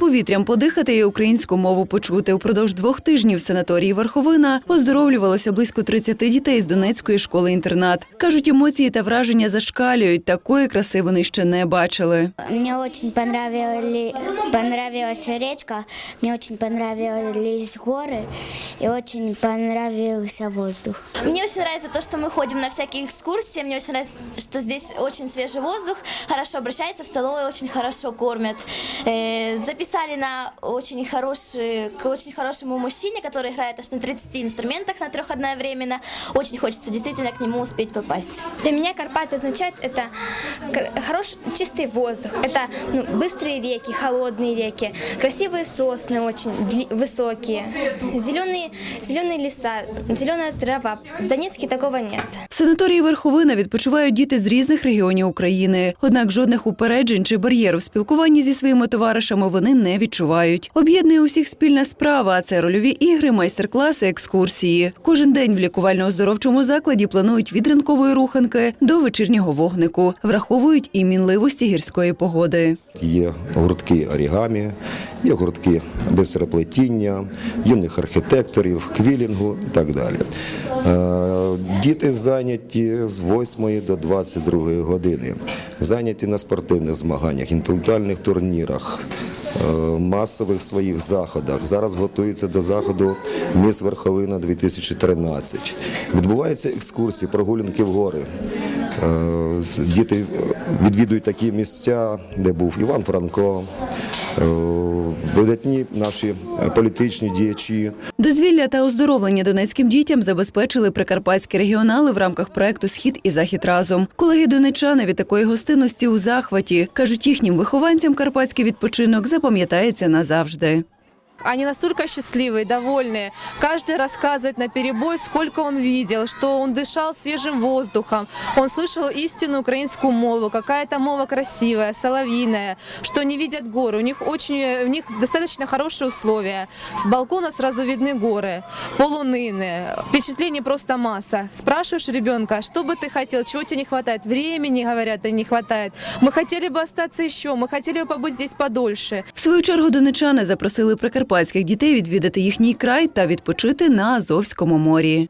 повітрям подихати і українську мову почути. Упродовж двох тижнів в санаторії Верховина оздоровлювалося близько 30 дітей з Донецької школи-інтернат. Кажуть, емоції та враження зашкалюють. Такої краси вони ще не бачили. Мне очень понравили, понравилась речка, мне очень понравились горы и очень понравился воздух. Мне очень нравится то, что мы ходим на всякие экскурсии. Мне очень нравится, что здесь очень свежий воздух, хорошо обращаются в столовой, очень хорошо кормят. Э, записали на очень хороший, к очень хорошему мужчине, который играет аж на 30 инструментах на трех одновременно. Очень хочется действительно к нему успеть попасть. Для меня Карпаты означает это кр- хороший чистый воздух, это ну, быстрые реки, холодные реки, красивые сосны очень дли- высокие, зеленые, зеленые леса, зеленая трава. В Донецке такого нет. В санаторії Верховина відпочивають діти з різних регіонів України. Однак жодних упереджень чи бар'єру в спілкуванні зі своїми товаришами вони не відчувають. Об'єднує усіх спільна справа. а Це рольові ігри, майстер-класи, екскурсії. Кожен день в лікувально-оздоровчому закладі планують від ранкової руханки до вечірнього вогнику. Враховують і мінливості гірської погоди. Є гуртки орігамі, є гуртки бисероплетіння, юних архітекторів, квілінгу і так далі. Е, Діти зайняті з 8 до 22 години, зайняті на спортивних змаганнях, інтелектуальних турнірах, масових своїх заходах. Зараз готується до заходу Міс Верховина 2013. Відбуваються екскурсії, прогулянки в гори. Е, Діти відвідують такі місця, де був Іван Франко, е, видатні наші е, політичні діячі. Дозвілля та оздоровлення донецьким дітям забезпечили прикарпатські регіонали в рамках проекту Схід і захід разом. Колеги донечани від такої гостинності у захваті кажуть, їхнім вихованцям карпатський відпочинок запам'ятається назавжди. Они настолько счастливые, довольные. Каждый рассказывает на перебой, сколько он видел, что он дышал свежим воздухом, он слышал истинную украинскую мову, какая то мова красивая, соловьиная, что они видят горы. У них очень, у них достаточно хорошие условия. С балкона сразу видны горы, полунины. Впечатлений просто масса. Спрашиваешь ребенка, что бы ты хотел, чего тебе не хватает? Времени, говорят, и не хватает. Мы хотели бы остаться еще, мы хотели бы побыть здесь подольше. В свою чергу донечани запросили прикарпатських дітей відвідати їхній край та відпочити на Азовському морі.